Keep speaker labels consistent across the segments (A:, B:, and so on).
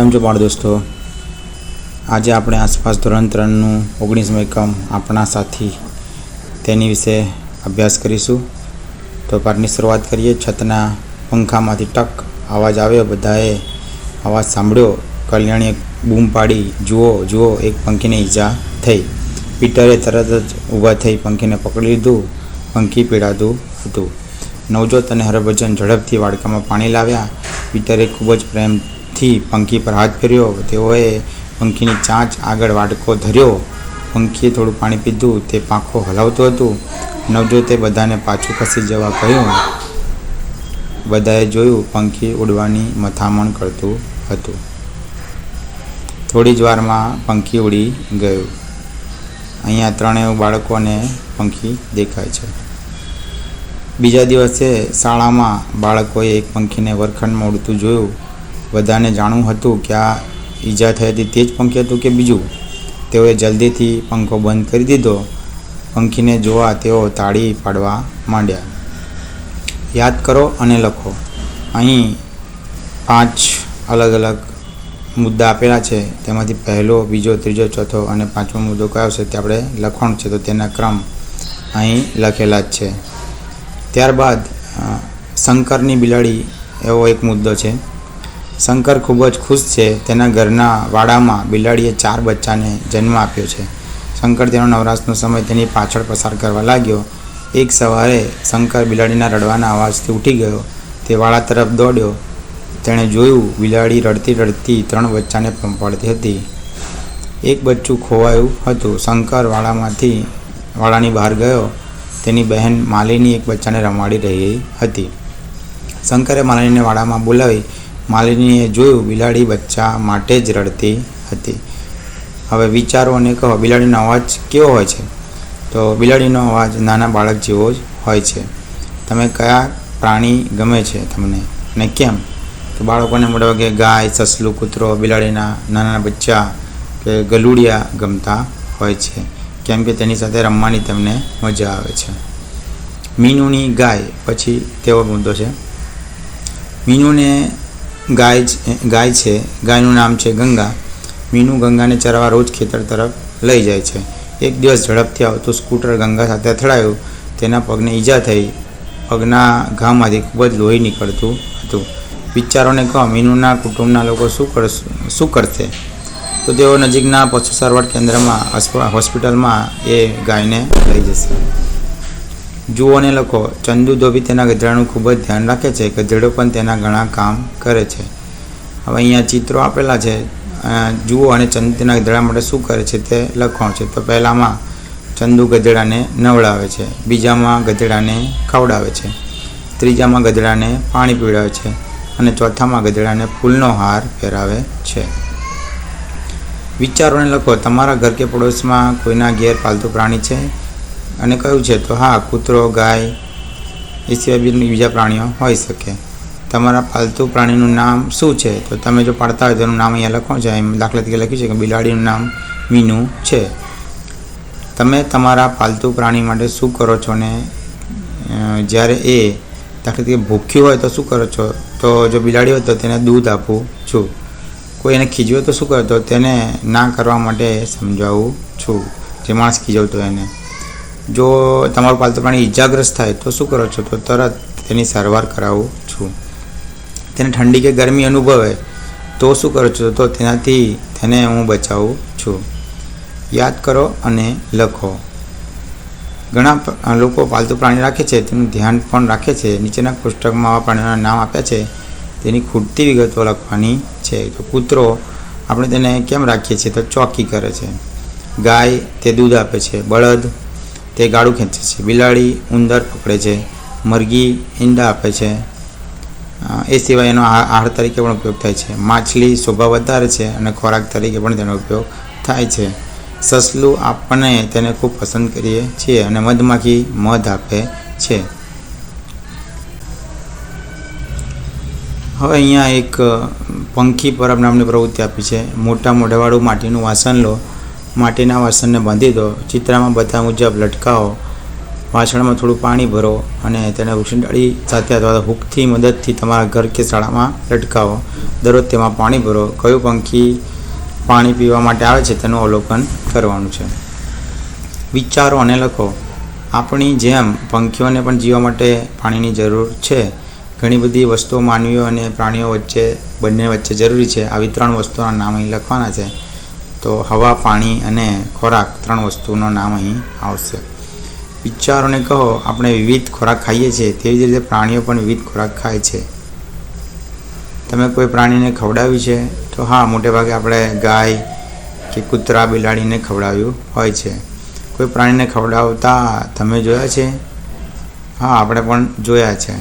A: કેમ છો બાળ દોસ્તો. આજે આપણે આસપાસ ધોરણ ત્રણનું ઓગણીસમો એકમ આપણા સાથી તેની વિશે અભ્યાસ કરીશું. તો પાઠની શરૂઆત કરીએ. છતના પંખામાંથી ટક અવાજ આવ્યો. બધાએ અવાજ સાંભળ્યો. કલ્યાણીએ બૂમ પાડી. જુઓ જુઓ, એક પંખીને ઈજા થઈ. પીટરે તરત જ ઊભા થઈ પંખીને પકડી લીધું. પંખી પીડાતું હતું. નવજોત અને હરભજન ઝડપથી વાડકામાં પાણી લાવ્યા. પીટરે ખૂબ જ પ્રેમથી પંખી પર હાથ ફેર્યો. તેઓએ પંખીની ચાંચ આગળ વાટકો ધર્યો. પંખીએ થોડું પાણી પીધું. તે પાંખો હલાવતું હતું. નવજોતે બધાને પાછું ખસી જવા કહ્યું. બધાએ જોયું પંખી ઉડવાની મથામણ કરતું હતું. થોડી જ વારમાં પંખી ઉડી ગયું. અહીંયા ત્રણેય બાળકોને પંખી દેખાય છે. બીજા દિવસે શાળામાં બાળકોએ એક પંખીને વરખંડમાં ઉડતું જોયું. બધાને જાણવું હતું કે આ ઈજા થઈ હતી તે જ પંખી હતું કે બીજું? તેઓએ જલ્દીથી પંખો બંધ કરી દીધો. પંખીને જોવા તેઓ તાળી પાડવા માંડ્યા. યાદ કરો અને લખો. અહીં પાંચ અલગ અલગ મુદ્દા આપેલા છે. તેમાંથી પહેલો, બીજો, ત્રીજો, ચોથો અને પાંચમો મુદ્દો કયો છે તે આપણે લખવાનું છે તો તેના ક્રમ અહીં લખેલા જ છે. ત્યારબાદ શંકરની બિલાડી એવો એક મુદ્દો છે. શંકર ખૂબ જ ખુશ છે. તેના ઘરના વાડામાં બિલાડીએ ચાર બચ્ચાને જન્મ આપ્યો છે. શંકર તેનો નવરાશનો સમય તેની પાછળ પસાર કરવા લાગ્યો. એક સવારે શંકર બિલાડીના રડવાના અવાજથી ઉઠી ગયો. તે વાડા તરફ દોડ્યો. તેણે જોયું બિલાડી રડતી રડતી ત્રણ બચ્ચાને પંપાડતી હતી. એક બચ્ચું ખોવાયું હતું. શંકર વાડામાંથી, વાડાની બહાર ગયો. તેની બહેન માલિની એક બચ્ચાને રમાડી રહી હતી. શંકરે માલિનીને વાડામાં બોલાવી માલિનીએ જોયું, બિલાડી બચ્ચા માટે જ રડતી હતી. હવે વિચારો અને કહો, બિલાડીનો અવાજ કેવો હોય છે? તો બિલાડીનો અવાજ નાના બાળક જેવો જ હોય છે. તમે કયા પ્રાણી ગમે છે તમને? અને કેમ? તો બાળકોને મોટા ભાગે ગાય, સસલું, કૂતરો, બિલાડીના નાના બચ્ચા કે ગલુડિયા ગમતા હોય છે. કેમ કે તેની સાથે રમવાની તેમને મજા આવે છે. મીનુની ગાય, પછી તેવો મુદ્દો છે. મીનુને ગાય ગાય છે, ગાયનું નામ છે ગંગા. મીનુ ગંગાને ચરાવવા રોજ ખેતર તરફ લઈ જાય છે. એક દિવસ ઝડપથી આવતું સ્કૂટર ગંગા સાથે અથડાયું. તેના પગને ઈજા થઈ. પગના ઘામાંથી ખૂબ જ લોહી નીકળતું હતું. વિચારોને કહો, મીનુના કુટુંબના લોકો શું કરશે શું કરશે? તો તેઓ નજીકના પશુ સારવાર કેન્દ્રમાં હોસ્પિટલમાં એ ગાયને લઈ જશે. જુઓ અને લખો, ચંદુ ધોબી તેના ગધેડાનું ખૂબ જ ધ્યાન રાખે છે ગધેડો પણ તેના ઘણા કામ કરે છે. હવે અહીંયા ચિત્રો આપેલા છે. જુઓ અને ચંદુ તેના ગધેડા માટે શું કરે છે તે લખવાનું છે. તો પહેલામાં ચંદુ ગધેડાને નવડાવે છે. બીજામાં ગધેડાને ખવડાવે છે. ત્રીજામાં ગધેડાને પાણી પીવડાવે છે. અને ચોથામાં ગધેડાને ફૂલનો હાર પહેરાવે છે. વિચારોને લખો, તમારા ઘર કે પડોશમાં કોઈના ઘેર પાલતુ પ્રાણી છે? અને કયું છે, તો હા, કૂતરો, ગાય, એ સિવાય બી બીજા પ્રાણીઓ હોઈ શકે. તમારા પાલતુ પ્રાણીનું નામ શું છે? તો તમે જો પાડતા હોય તો એનું નામ અહીંયા લખો છે એમ દાખલા તરીકે લખ્યું છે કે બિલાડીનું નામ મીનુ છે. તમે તમારા પાલતુ પ્રાણી માટે શું કરો છો ને જ્યારે એ દાખલા તરીકે ભૂખ્યું હોય તો શું કરો છો? તો જો બિલાડી હોય તો તેને દૂધ આપું છું. કોઈ એને ખીજવે તો શું કરો? તો તેને ના કરવા માટે સમજાવું છું. જે માણસ ખીજવતો એને. જો તમારું પાલતુ પ્રાણી ઈજાગ્રસ્ત થાય, તો શું કરો છો? તો તરત તેની સારવાર કરાવું છું. તેને ઠંડી કે ગરમી અનુભવે, તો શું કરો છો? તો તેનાથી તેને હું બચાવું છું. યાદ કરો અને લખો. ઘણા લોકો પાલતુ પ્રાણી રાખે છે, તેનું ધ્યાન પણ રાખે છે. નીચેના પુસ્તકમાં આવા પ્રાણીઓના નામ આપ્યા છે. તેની ખૂટતી વિગતો લખવાની છે. તો કૂતરો, આપણે તેને કેમ રાખીએ છીએ? તો ચોકી કરે છે. ગાય, તે દૂધ આપે છે. બળદ તે ગાળું ખેંચે છે. બિલાડી ઉંદર પકડે છે. મરઘી ઈંડા આપે છે. એ સિવાય એનો આહાર તરીકે પણ ઉપયોગ થાય છે. માછલી શોભા વધારે છે અને ખોરાક તરીકે પણ તેનો ઉપયોગ થાય છે. સસલું આપણને તેને ખૂબ પસંદ કરીએ છીએ અને મધમાખી મધ આપે છે. હવે અહીંયા એક પંખી પરબ નામની પ્રવૃત્તિ આપી છે. મોટા મોઢાવાળું માટીનું વાસણ લો. માટીના વાસણને બાંધી દો. ચિત્રમાં બધા મુજબ લટકાવો. વાસણમાં થોડું પાણી ભરો અને તેને વૃક્ષની સાથે અથવા તો હૂકથી મદદથી તમારા ઘર કે શાળામાં લટકાવો. દરરોજ તેમાં પાણી ભરો. કયું પંખી પાણી પીવા માટે આવે છે તેનું અવલોકન કરવાનું છે. વિચારો અને લખો. આપણી જેમ પંખીઓને પણ જીવવા માટે પાણીની જરૂર છે. ઘણી બધી વસ્તુઓ માનવીઓ અને પ્રાણીઓ વચ્ચે, બંને વચ્ચે જરૂરી છે. આવી ત્રણ વસ્તુઓના નામ અહીં લખવાના છે. તો હવા, પાણી અને ખોરાક ત્રણ વસ્તુનું નામ અહીં આવશે. વિચારોને કહો, આપણે વિવિધ ખોરાક ખાઈએ છીએ, તેવી જ રીતે પ્રાણીઓ પણ વિવિધ ખોરાક ખાય છે. તમે કોઈ પ્રાણીને ખવડાવ્યું છે, તો હા મોટેભાગે આપણે ગાય કે કૂતરા બિલાડીને ખવડાવ્યું હોય છે. કોઈ પ્રાણીને ખવડાવતા તમે જોયા છે? હા, આપણે પણ જોયા છે.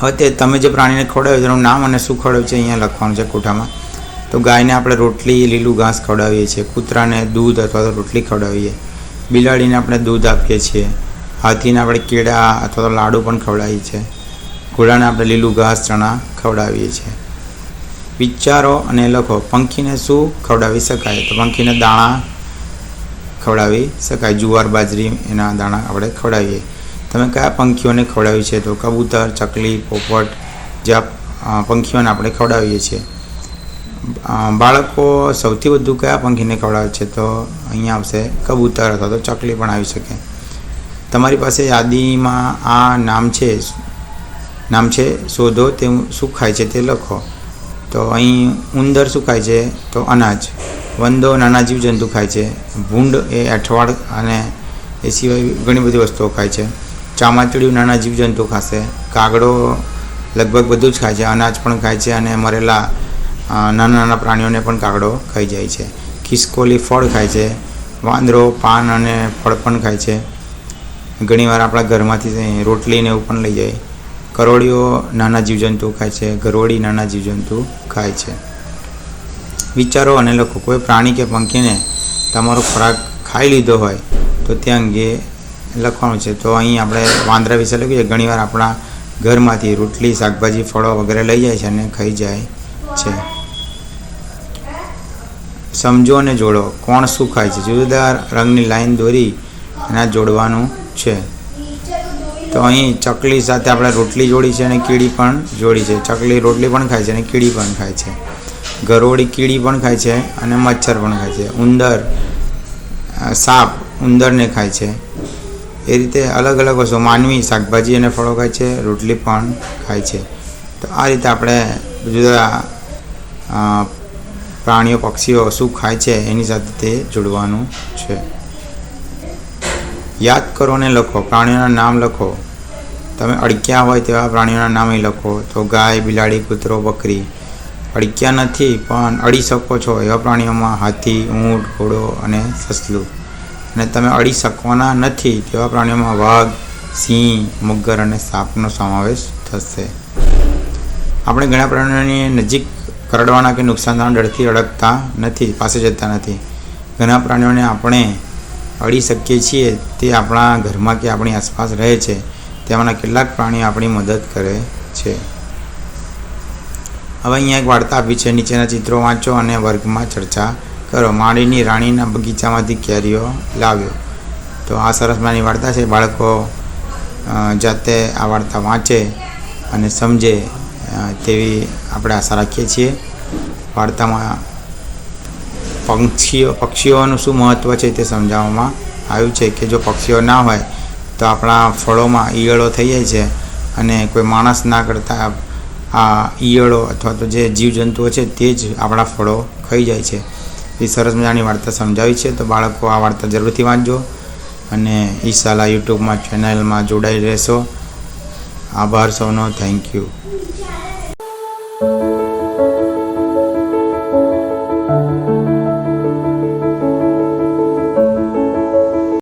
A: હવે તે તમે જે પ્રાણીને ખવડાવ્યું તેનું નામ અને શું ખવડાવ્યું છે અહીંયા લખવાનું છે કોઠામાં. તો ગાયને આપણે રોટલી લીલું ઘાસ ખવડાવીએ છીએ, કૂતરાને દૂધ અથવા તો રોટલી ખવડાવીએ. બિલાડીને આપણે દૂધ આપીએ છીએ. હાથીને આપણે કેળા અથવા તો લાડુ પણ ખવડાવીએ છીએ. ઘોડાને આપણે લીલું ઘાસ, ચણા ખવડાવીએ છીએ. વિચારો અને લખો, પંખીને શું ખવડાવી શકાય? તો પંખીને દાણા ખવડાવી શકાય. જુવાર, બાજરી એના દાણા આપણે ખવડાવીએ. તમે કયા પંખીઓને ખવડાવી છે? તો કબૂતર, ચકલી, પોપટ જેવા પંખીઓને આપણે ખવડાવીએ છીએ. બાળકો સૌથી વધુ કયા પંખીને ખવડાવે છે? તો અહીંયા આવશે, કબૂતર અથવા તો ચકલી પણ આવી શકે. તમારી પાસે યાદીમાં આ નામ છે નામ છે, શોધો, તે શું ખાય છે તે લખો. તો અહીં ઉંદર શું ખાય છે? તો અનાજ. વંદો નાના જીવજંતુ ખાય છે. ભૂંડ એ અઠવાડ અને એ સિવાય ઘણી બધી વસ્તુઓ ખાય છે. ચામાચીડિયું નાના જીવજંતુ ખાશે. કાગડો લગભગ બધું જ ખાય છે. અનાજ પણ ખાય છે અને મરેલા નાના નાના પ્રાણીઓને પણ કાગડો ખાઈ જાય છે. ખિસકોલી ફળ ખાય છે. વાંદરો, પાન અને ફળ પણ ખાય છે. ઘણીવાર આપણા ઘરમાંથી રોટલીને એવું પણ લઈ જાય. કરોળીઓ નાના જીવજંતુ ખાય છે. ગરોળી નાના જીવજંતુ ખાય છે. વિચારો અને લખો. કોઈ પ્રાણી કે પંખીને તમારો ખોરાક ખાઈ લીધો હોય, તો તે અંગે લખવાનું છે. તો અહીં આપણે વાંદરા વિશે લખીએ. ઘણીવાર આપણા ઘરમાંથી રોટલી, શાકભાજી, ફળો વગેરે લઈ જાય છે અને ખાઈ જાય છે. સમજો અને જોડો. કોણ શું ખાય છે? જુદા રંગની લાઈન દોરી અને જોડવાનું છે. તો અહીં ચકલી સાથે આપણે રોટલી જોડી છે અને કીડી પણ જોડી છે. ચકલી રોટલી પણ ખાય છે અને કીડી પણ ખાય છે. ગરોળી કીડી પણ ખાય છે અને મચ્છર પણ ખાય છે. ઉંદર સાપ ઉંદરને ખાય છે. એ રીતે અલગ અલગ વસ્તુ. માનવી શાકભાજી અને ફળો ખાય છે, રોટલી પણ ખાય છે. તો આ રીતે આપણે જુદા પ્રાણીઓ, પક્ષીઓ, શું ખાય છે એની સાથે તે જોડવાનું છે. યાદ કરો અને લખો, પ્રાણીઓના નામ લખો. તમે અડક્યા હોય તેવા પ્રાણીઓના નામ લખો. તો ગાય, બિલાડી, કૂતરો, બકરી. અડક્યા નથી, પણ અડી શકો છો એવા પ્રાણીઓમાં હાથી, ઊંટ, ઘોડો અને સસલું. અને તમે અડી શકવાના નથી તેવા પ્રાણીઓમાં વાઘ, સિંહ, મગર અને સાપનો સમાવેશ થશે. આપણે ઘણા પ્રાણીઓની નજીક કરડવાના કે નુકસાન ડરથી અડકતા નથી, પાસે જતા નથી. ઘણા પ્રાણીઓને આપણે અડી શકીએ છીએ તે આપણા ઘરમાં કે આપણી આસપાસ રહે છે. તેમાંના કેટલાક પ્રાણીઓ આપણી મદદ કરે છે. હવે અહીંયા એક વાર્તા આપી છે. નીચેના ચિત્રો વાંચો અને વર્ગમાં ચર્ચા કરો. માળીની રાણીના બગીચામાંથી કેરીઓ લાવ્યો. તો આ સરસ મજાની વાર્તા છે. બાળકો જાતે આ વાર્તા વાંચે અને સમજે તેવી આપણે આશા રાખીએ છીએ. વાર્તામાં પક્ષીઓ, પક્ષીઓનું શું મહત્ત્વ છે તે સમજાવવામાં આવ્યું છે કે જો પક્ષીઓ ના હોય, તો આપણા ફળોમાં ઈયળો થઈ જાય છે અને કોઈ માણસ ના કરતા આ ઈયળો અથવા તો જે જીવજંતુઓ છે તે જ આપણા ફળો ખાઈ જાય છે. એ સરસ મજાની વાર્તા સમજાવી છે, તો બાળકો આ વાર્તા જરૂરથી વાંચજો અને ઈશાલા યુટ્યુબમાં, ચેનલમાં જોડાઈ રહેશો. આભાર સૌનો, થેન્ક યુ.